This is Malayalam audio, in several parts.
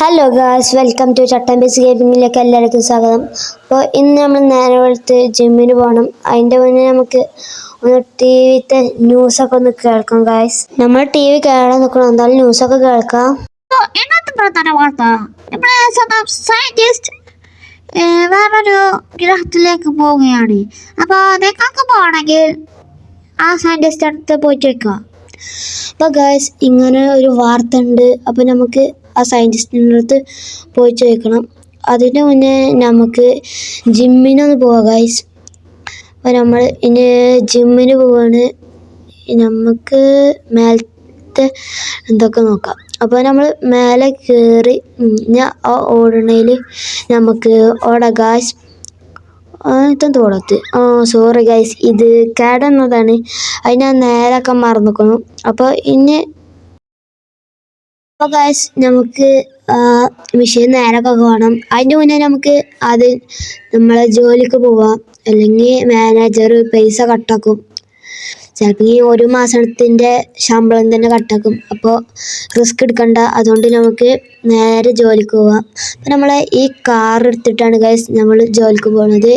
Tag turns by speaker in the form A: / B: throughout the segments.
A: Hello guys welcome to Chattambees ഗെയിമിങ്ങിലേക്ക് എല്ലാവർക്കും സ്വാഗതം. അപ്പോൾ ഇന്ന് നമ്മൾ നേരെ വെളുത്ത് ജിമ്മിന് പോകണം അതിന്റെ മുന്നേ നമുക്ക് ഒന്ന് ടി വിത്തെ ന്യൂസൊക്കെ ഒന്ന് കേൾക്കാം ഗായ്സ് നമ്മൾ ടി വി കേൾക്കാൻ നിൽക്കണം. എന്തായാലും ന്യൂസൊക്കെ കേൾക്കാം.
B: ഇന്നത്തെ പ്രധാന വാർത്ത? വേറൊരു ഗ്രഹത്തിലേക്ക് പോവുകയാണ്. അപ്പോൾ നിങ്ങൾക്ക് പോകണമെങ്കിൽ ആ സയന്റിസ്റ്റ് അടുത്ത് പോയിട്ട് വയ്ക്കുക
A: അപ്പോൾ ഗായ്സ് ഇങ്ങനെ ഒരു വാർത്ത ഉണ്ട്. അപ്പോൾ നമുക്ക് ആ സയന്റിസ്റ്റിന്റെ അടുത്ത് പോയി ചോദിക്കണം. അതിന് മുന്നേ നമുക്ക് ജിമ്മിനൊന്ന് പോവാം ഗൈസ് അപ്പോൾ നമ്മൾ ഇനി ജിമ്മിന് പോവാണ്. നമുക്ക് മേലത്തെ എന്തൊക്കെ നോക്കാം. അപ്പോൾ നമ്മൾ മേലെ കയറി ഞാൻ ആ ഓടണയിൽ നമുക്ക് ഓട ഗായ്സ് ഇത്തം തോടത്ത് ആ സോറി ഗൈസ് ഇത് കേടെന്നതാണ്. അത് ഞാൻ നേരൊക്കെ മറന്നിക്കുന്നു അപ്പോൾ ഇനി അപ്പോൾ നമുക്ക് വിഷയം നേരൊക്കെ പോകണം അതിന്റെ മുന്നേ നമുക്ക് അത് നമ്മളെ ജോലിക്ക് പോവാം. അല്ലെങ്കിൽ മാനേജർ പൈസ കട്ടാക്കും. ചിലപ്പോൾ ഈ ഒരു മാസത്തിന്റെ ശമ്പളം തന്നെ കട്ടാക്കും. അപ്പോൾ റിസ്ക് എടുക്കണ്ട. അതുകൊണ്ട് നമുക്ക് നേരെ ജോലിക്ക് പോവാം. അപ്പോൾ നമ്മൾ ഈ കാർ എടുത്തിട്ടാണ് ഗൈസ് നമ്മൾ ജോലിക്ക് പോകുന്നത്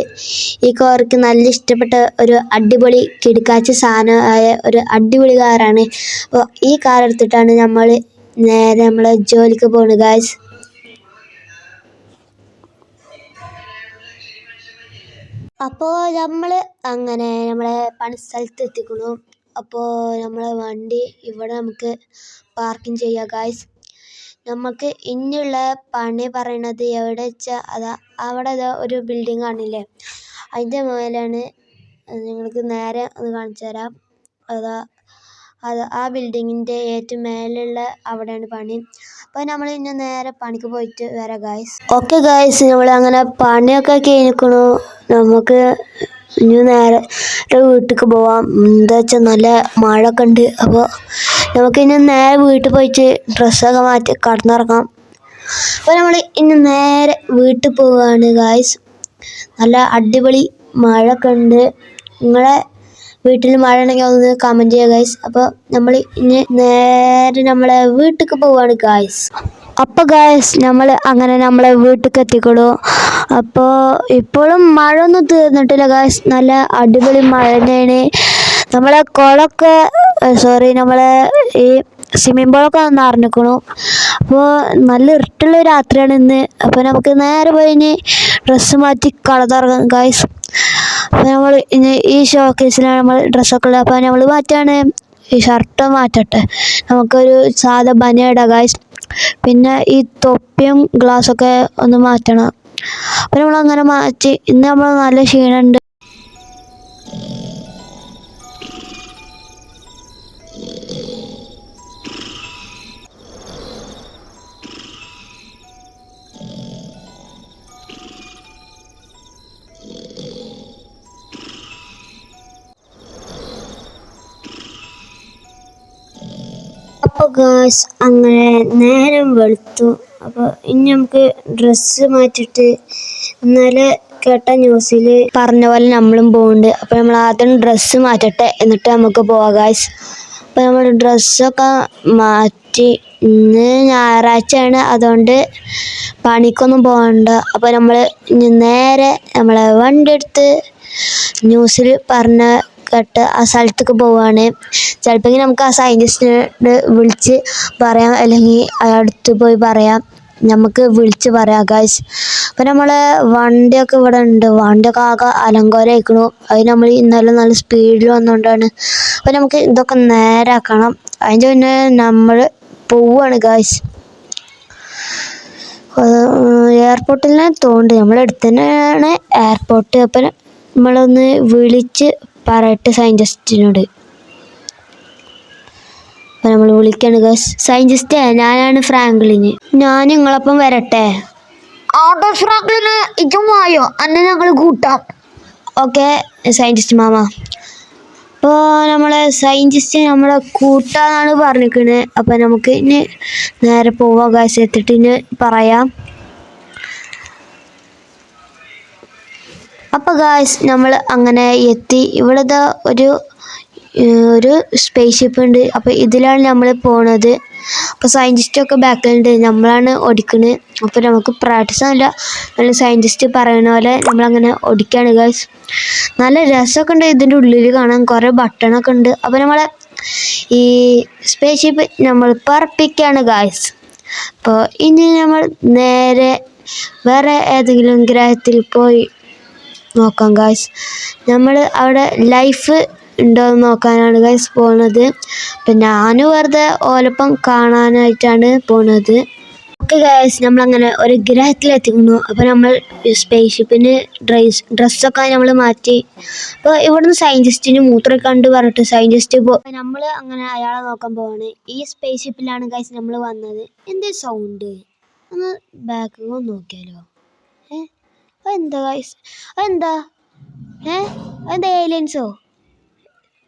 A: ഈ കാർക്ക് നല്ല ഇഷ്ടപ്പെട്ട ഒരു അടിപൊളി കിടക്കാച്ച സാധനമായ ഒരു അടിപൊളി കാറാണ് അപ്പോൾ ഈ കാർ എടുത്തിട്ടാണ് നമ്മൾ നേരെ നമ്മൾ ജോലിക്ക് പോണു ഗായ്സ് അപ്പോൾ നമ്മൾ അങ്ങനെ നമ്മളെ പണിസ്ഥലത്ത് എത്തിക്കുന്നു അപ്പോൾ നമ്മളെ വണ്ടി ഇവിടെ നമുക്ക് പാർക്കിംഗ് ചെയ്യാം ഗായ്സ് നമുക്ക് ഇനിയുള്ള പണി പറയണത് എവിടെ വെച്ചാൽ അതാ അവിടെ ഒരു ബിൽഡിംഗ് കാണില്ലേ? അതിന്റെ മേലാണ് നിങ്ങൾക്ക് നേരെ ഒന്ന് കാണിച്ചു തരാം. അതാ അത് ആ ബിൽഡിങ്ങിന്റെ ഏറ്റവും മേലുള്ള അവിടെയാണ് പണി. അപ്പോൾ നമ്മൾ ഇനി നേരെ പണിക്ക് പോയിട്ട് വരാം ഗായ്സ് ഓക്കെ ഗായ്സ് നമ്മൾ അങ്ങനെ പണിയൊക്കെ കഴിഞ്ഞിരിക്കണു നമുക്ക് ഇനി നേരെ വീട്ടിലേക്ക് പോവാം. എന്താ വെച്ചാൽ നല്ല മഴ ഒക്കെ ഉണ്ട്. അപ്പോൾ നമുക്ക് ഇനി നേരെ വീട്ടിൽ പോയിട്ട് ഡ്രസ്സൊക്കെ മാറ്റി കടന്നിറങ്ങാം. അപ്പോൾ നമ്മൾ ഇനി നേരെ വീട്ടിൽ പോവുകയാണ് ഗായ്സ് നല്ല അടിപൊളി മഴ ഒക്കെ ഉണ്ട്. നിങ്ങളെ വീട്ടിൽ മഴ ഉണ്ടെങ്കിൽ ഒന്ന് കമന്റ് ചെയ്യുക ഗൈസ് അപ്പോൾ നമ്മൾ ഇനി നേരെ നമ്മളെ വീട്ടിലേക്ക് പോവാണ് ഗായ്സ് അപ്പോൾ ഗായ്സ് നമ്മൾ അങ്ങനെ നമ്മളെ വീട്ടിലേക്ക് എത്തിക്കൊള്ളൂ അപ്പോൾ ഇപ്പോഴും മഴ ഒന്നും തീർന്നിട്ടില്ല ഗായ്സ് നല്ല അടിപൊളി മഴ തന്നെയാണ്. നമ്മളെ കുളമൊക്കെ സോറി നമ്മളെ ഈ സ്വിമ്മിംഗ് പൂളൊക്കെ ഒന്ന് അറിഞ്ഞിക്കണു അപ്പോൾ നല്ല ഇരുട്ടുള്ള രാത്രിയാണ് ഇന്ന്. അപ്പോൾ നമുക്ക് നേരെ പോയി ഡ്രസ്സ് മാറ്റി കളത്തിറങ്ങാം ഗായ്സ് അപ്പോൾ നമ്മൾ ഇനി ഈ ഷോക്കേസിലാണ് നമ്മൾ ഡ്രസ്സൊക്കെ ഉള്ളത് അപ്പോൾ നമ്മൾ മാറ്റാണ്. ഈ ഷർട്ട് മാറ്റട്ടെ. നമുക്കൊരു സാധാ ബനിയ ഇടാം ഗായ്സ് പിന്നെ ഈ തൊപ്പിയും ഗ്ലാസ്സൊക്കെ ഒന്ന് മാറ്റണം. അപ്പോൾ നമ്മൾ അങ്ങനെ മാറ്റി. ഇന്ന് നമ്മൾ നല്ല ക്ഷീണമുണ്ട് ഗായ്സ് അങ്ങനെ നേരം വെളുത്തു. അപ്പോൾ ഇനി നമുക്ക് ഡ്രസ്സ് മാറ്റിട്ട് ഇന്നലെ കേട്ട ന്യൂസിൽ പറഞ്ഞ പോലെ നമ്മളും പോകുന്നുണ്ട് അപ്പോൾ നമ്മൾ ആദ്യം ഡ്രസ്സ് മാറ്റട്ടെ. എന്നിട്ട് നമുക്ക് പോവാം ഗായ്സ് അപ്പോൾ നമ്മൾ ഡ്രസ്സൊക്കെ മാറ്റി ഇന്ന് ഞായറാഴ്ചയാണ്. അതുകൊണ്ട് പണിക്കൊന്നും പോകണ്ട അപ്പോൾ നമ്മൾ നേരെ നമ്മളെ വണ്ടി എടുത്ത് ന്യൂസിൽ പറഞ്ഞ കേട്ട് ആ സ്ഥലത്തേക്ക് പോവാണ്. ചിലപ്പോൾ നമുക്ക് ആ സയന്റിസ്റ്റിനോട് വിളിച്ച് പറയാം. അല്ലെങ്കിൽ അടുത്ത് പോയി പറയാം. നമുക്ക് വിളിച്ച് പറയാം ഗായ്സ് അപ്പം നമ്മൾ വണ്ടിയൊക്കെ ഇവിടെ ഉണ്ട്. വണ്ടിയൊക്കെ ആകെ അലങ്കോലമായിക്കണു അത് നമ്മൾ ഇന്നലെ നല്ല സ്പീഡിൽ വന്നുകൊണ്ടാണ് അപ്പം നമുക്ക് ഇതൊക്കെ നേരാക്കണം. അതിന്റെ പിന്നെ നമ്മൾ പോവാണ് ഗായ്സ് എയർപോർട്ടിൽ തോണ്ട്. നമ്മളെ അടുത്ത് എയർപോർട്ട് അപ്പം നമ്മളൊന്ന് വിളിച്ച് പറയട്ടെ സയന്റിസ്റ്റിനോട് അപ്പം നമ്മൾ വിളിക്കാണ് ഗസ് സയന്റിസ്റ്റേ ഞാനാണ് ഫ്രാങ്ക്ലിന്. ഞാൻ നിങ്ങളൊപ്പം വരട്ടെ?
B: ആട്ടോ ഫ്രാങ്ക്ലിന് ഇതും വായോ? അന്ന് ഞങ്ങൾ കൂട്ടാം.
A: ഓക്കെ സയന്റിസ്റ്റ് മാമ. അപ്പോൾ നമ്മളെ സയന്റിസ്റ്റ് നമ്മളെ കൂട്ടാന്നാണ് പറഞ്ഞിരിക്കുന്നത് അപ്പം നമുക്ക് ഇനി നേരെ പോവാം ഗാസ് എത്തിയിട്ട് ഇനി പറയാം. അപ്പോൾ ഗായ്സ് നമ്മൾ അങ്ങനെ എത്തി. ഇവിടെ ദാ ഒരു ഒരു സ്പേസ് ഷിപ്പ് ഉണ്ട്. അപ്പോൾ ഇതിലാണ് നമ്മൾ പോണത്. അപ്പോൾ സയന്റിസ്റ്റൊക്കെ ബാക്കിലുണ്ട് നമ്മളാണ് ഓടിക്കുന്നത് അപ്പോൾ നമുക്ക് പ്രാക്ടീസ് അല്ല നല്ല സയന്റിസ്റ്റ് പറയണ പോലെ നമ്മളങ്ങനെ ഓടിക്കുകയാണ് ഗായ്സ് നല്ല രസമൊക്കെ ഉണ്ട് ഇതിന്റെ ഉള്ളിൽ കാണാൻ. കുറേ ബട്ടണൊക്കെ ഉണ്ട്. അപ്പോൾ നമ്മളെ ഈ സ്പേസ് ഷിപ്പ് നമ്മൾ പറപ്പിക്കുകയാണ് ഗായ്സ് അപ്പോൾ ഇനി നമ്മൾ നേരെ വേറെ ഏതെങ്കിലും ഗ്രഹത്തിൽ പോയി നോക്കാം ഗായ്സ് നമ്മൾ അവിടെ ലൈഫ് ഉണ്ടോ എന്ന് നോക്കാനാണ് ഗായ്സ് പോണത്. അപ്പം ഞാൻ വെറുതെ ഓലപ്പം കാണാനായിട്ടാണ് പോണത്. ഓക്കെ ഗായ്സ് നമ്മളങ്ങനെ ഒരു ഗ്രഹത്തിലെത്തിക്കുന്നു. അപ്പോൾ നമ്മൾ സ്പേസ് ഷിപ്പിന് ഡ്രസ് ഡ്രസ്സൊക്കെ നമ്മൾ മാറ്റി. അപ്പോൾ ഇവിടുന്ന് സയന്റിസ്റ്റിന് മൂത്രം കണ്ട് പറഞ്ഞിട്ട് സയന്റിസ്റ്റ് ഇപ്പോൾ നമ്മൾ അങ്ങനെ അയാളെ നോക്കാൻ പോവാണ്. ഈ സ്പേസ് ഷിപ്പിലാണ് ഗായ്സ് നമ്മൾ വന്നത്. എന്തേ സൗണ്ട് ഒന്ന് ബാക്ക് നോക്കിയാലോ? അതെന്താ ഗൈസ് അതെന്താ? ഏ? അതെന്താ ഏലിയൻസോ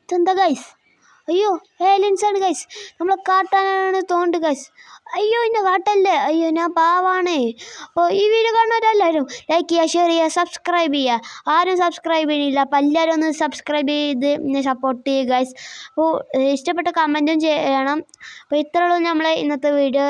A: ഇതെന്താ ഗൈസ് അയ്യോ ഏലിയൻസ് ആണ് ഗൈസ് നമ്മളെ കാട്ടാനാണ് തോണ്ട് ഗൈസ് അയ്യോ എന്നെ കാട്ടല്ലേ? അയ്യോ ഞാൻ പാവാണ്. അപ്പോൾ ഈ വീഡിയോ കാണുന്നവരെല്ലാവരും ലൈക്ക് ചെയ്യുക ഷെയർ ചെയ്യുക സബ്സ്ക്രൈബ് ചെയ്യുക. ആരും സബ്സ്ക്രൈബ് ചെയ്യണില്ല. അപ്പോൾ എല്ലാവരും ഒന്ന് സബ്സ്ക്രൈബ് ചെയ്ത് എന്നെ സപ്പോർട്ട് ചെയ്യുക ഗൈസ് അപ്പോൾ ഇഷ്ടപ്പെട്ട കമന്റും ചെയ്യണം. അപ്പോൾ ഇത്രയുള്ളൂ നമ്മളെ ഇന്നത്തെ വീഡിയോ